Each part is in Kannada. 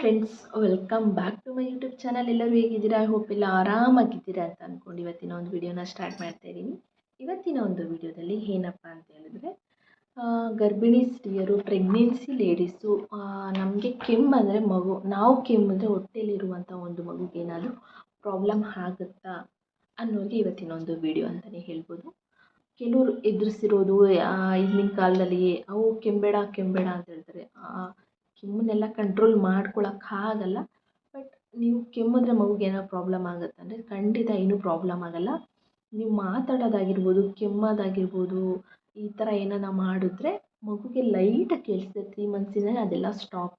Friends welcome back to my YouTube channel ಎಲ್ಲರೂ ಹೇಗಿದ್ದೀರಾ? ಐ ಹೋಪ್ ಎಲ್ಲ ಆರಾಮಾಗಿದ್ದೀರಾ ಅಂತ ಅಂದ್ಕೊಂಡು ಇವತ್ತಿನ ಒಂದು ವಿಡಿಯೋನ ಸ್ಟಾರ್ಟ್ ಮಾಡ್ತಾ ಇದ್ದೀನಿ. ಇವತ್ತಿನ ಒಂದು ವಿಡಿಯೋದಲ್ಲಿ ಏನಪ್ಪ ಅಂತ ಹೇಳಿದ್ರೆ ಗರ್ಭಿಣಿ ಸ್ತ್ರೀಯರು ಪ್ರೆಗ್ನೆನ್ಸಿ ಲೇಡೀಸು ನಮಗೆ ಕೆಮ್ಮು ಅಂದರೆ ಮಗು. ನಾವು ಕೆಮ್ಮಿದ್ರೆ ಹೊಟ್ಟೆಲಿರುವಂಥ ಒಂದು ಮಗುಗೆ ಏನಾದರೂ ಪ್ರಾಬ್ಲಮ್ ಆಗುತ್ತಾ ಅನ್ನೋದು ಇವತ್ತಿನ ಒಂದು ವಿಡಿಯೋ ಅಂತಲೇ ಹೇಳ್ಬೋದು. ಕೆಲವರು ಎದುರಿಸಿರೋದು ಈಗಿನ ಕಾಲದಲ್ಲಿ ಅವು ಕೆಂಬೇಡ ಕೆಂಬೇಡ ಅಂತ ಹೇಳ್ತಾರೆ. ಕೆಮ್ಮನ್ನೆಲ್ಲ ಕಂಟ್ರೋಲ್ ಮಾಡ್ಕೊಳಕ್ಕಾಗಲ್ಲ ಬಟ್ ನೀವು ಕೆಮ್ಮಿದ್ರೆ ಮಗುಗೆ ಏನೋ ಪ್ರಾಬ್ಲಮ್ ಆಗುತ್ತೆ ಅಂದರೆ ಖಂಡಿತ ಏನೂ ಪ್ರಾಬ್ಲಮ್ ಆಗಲ್ಲ. ನೀವು ಮಾತಾಡೋದಾಗಿರ್ಬೋದು, ಕೆಮ್ಮೋದಾಗಿರ್ಬೋದು, ಈ ಥರ ಏನಾನ ಮಾಡಿದ್ರೆ ಮಗುಗೆ ಲೈಟಾಗಿ ಕೇಳಿಸುತ್ತೆ ತ್ರೀ ಮಂತ್ಸಿಂದಲೇ ಅದೆಲ್ಲ ಸ್ಟಾಪ್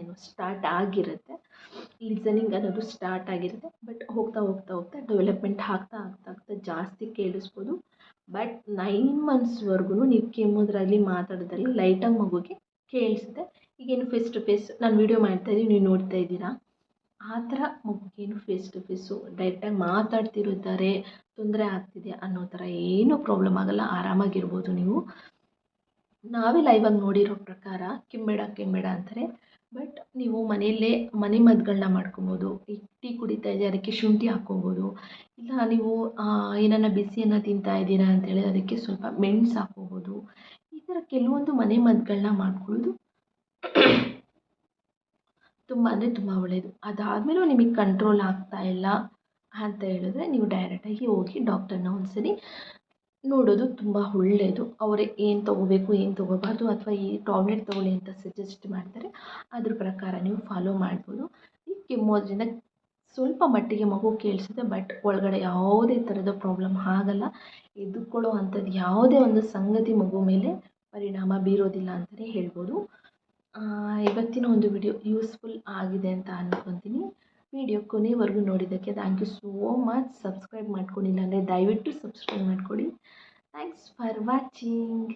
ಏನು ಸ್ಟಾರ್ಟ್ ಆಗಿರುತ್ತೆ. ಲಿಸನಿಂಗ್ ಅನ್ನೋದು ಸ್ಟಾರ್ಟ್ ಆಗಿರುತ್ತೆ. ಬಟ್ ಹೋಗ್ತಾ ಹೋಗ್ತಾ ಹೋಗ್ತಾ ಡೆವಲಪ್ಮೆಂಟ್ ಆಗ್ತಾ ಆಗ್ತಾ ಆಗ್ತಾ ಜಾಸ್ತಿ ಕೇಳಿಸ್ಬೋದು. ಬಟ್ ನೈನ್ ಮಂತ್ಸ್ವರೆಗೂ ನೀವು ಕೆಮ್ಮೋದ್ರಲ್ಲಿ ಮಾತಾಡೋದ್ರಲ್ಲಿ ಲೈಟಾಗಿ ಮಗುಗೆ ಕೇಳಿಸುತ್ತೆ. ಈಗೇನು ಫೇಸ್ ಟು ಫೇಸ್ ನಾನು ವೀಡಿಯೋ ಮಾಡ್ತಾಯಿದ್ದೀನಿ ನೀವು ನೋಡ್ತಾ ಇದ್ದೀರಾ? ಆ ಥರ ಮಗುಗೇನು ಫೇಸ್ ಟು ಫೇಸು ಡೈರೆಕ್ಟಾಗಿ ಮಾತಾಡ್ತಿರುತ್ತಾರೆ ತೊಂದರೆ ಆಗ್ತಿದೆ ಅನ್ನೋ ಥರ ಏನೂ ಪ್ರಾಬ್ಲಮ್ ಆಗಲ್ಲ, ಆರಾಮಾಗಿರ್ಬೋದು ನೀವು. ನಾವೇ ಲೈವಾಗಿ ನೋಡಿರೋ ಪ್ರಕಾರ ಕೆಮ್ಮೇಡ ಕೆಮ್ಮೇಡ ಅಂತಾರೆ. ಬಟ್ ನೀವು ಮನೆಯಲ್ಲೇ ಮನೆ ಮದ್ದುಗಳನ್ನ ಮಾಡ್ಕೊಬೋದು ಈ ಟೀ ಕುಡಿತಾ ಇದೆ ಅದಕ್ಕೆ ಶುಂಠಿ ಹಾಕ್ಕೋಬೋದು. ಇಲ್ಲ ನೀವು ಏನನ್ನ ಬಿಸಿಯನ್ನು ತಿಂತಾ ಇದ್ದೀರಾ ಅಂತೇಳಿ ಅದಕ್ಕೆ ಸ್ವಲ್ಪ ಮೆಣಸು ಹಾಕ್ಕೊಬೋದು. ಥರ ಕೆಲವೊಂದು ಮನೆ ಮದ್ದುಗಳನ್ನ ಮಾಡ್ಕೊಳ್ಳೋದು ತುಂಬ ಅಂದರೆ ತುಂಬ ಒಳ್ಳೆಯದು ಅದಾದಮೇಲೂ ನಿಮಗೆ ಕಂಟ್ರೋಲ್ ಆಗ್ತಾ ಇಲ್ಲ ಅಂತ ಹೇಳಿದ್ರೆ ನೀವು ಡೈರೆಕ್ಟಾಗಿ ಹೋಗಿ ಡಾಕ್ಟರ್ನ ಒಂದ್ಸರಿ ನೋಡೋದು ತುಂಬ ಒಳ್ಳೆಯದು ಅವರೇ ಏನು ತೊಗೋಬೇಕು, ಏನು ತೊಗೋಬಾರ್ದು ಅಥವಾ ಈ ಟ್ಯಾಬ್ಲೆಟ್ ತೊಗೊಳ್ಳಿ ಅಂತ ಸಜೆಸ್ಟ್ ಮಾಡ್ತಾರೆ. ಅದ್ರ ಪ್ರಕಾರ ನೀವು ಫಾಲೋ ಮಾಡ್ಬೋದು. ಈ ಕೆಮ್ಮೋದ್ರಿಂದ ಸ್ವಲ್ಪ ಮಟ್ಟಿಗೆ ಮಗು ಕೇಳಿಸುತ್ತೆ ಬಟ್ ಒಳಗಡೆ ಯಾವುದೇ ಥರದ ಪ್ರಾಬ್ಲಮ್ ಆಗಲ್ಲ. ಎದುರ್ಕೊಳ್ಳೋ ಅಂಥದ್ದು ಯಾವುದೇ ಒಂದು ಸಂಗತಿ ಮಗು ಮೇಲೆ ಪರಿಣಾಮ ಬೀರೋದಿಲ್ಲ ಅಂತಲೇ ಹೇಳ್ಬೋದು. ಇವತ್ತಿನ ಒಂದು ವಿಡಿಯೋ ಯೂಸ್ಫುಲ್ ಆಗಿದೆ ಅಂತ ಅಂದ್ಕೊತೀನಿ ವಿಡಿಯೋ ಕೊನೆವರೆಗೂ ನೋಡಿದ್ದಕ್ಕೆ thank you so much subscribe ಮಾಡ್ಕೊಂಡಿಲ್ಲ ಅಂದರೆ ದಯವಿಟ್ಟು ಸಬ್ಸ್ಕ್ರೈಬ್ ಮಾಡ್ಕೊಳ್ಳಿ. Thanks for watching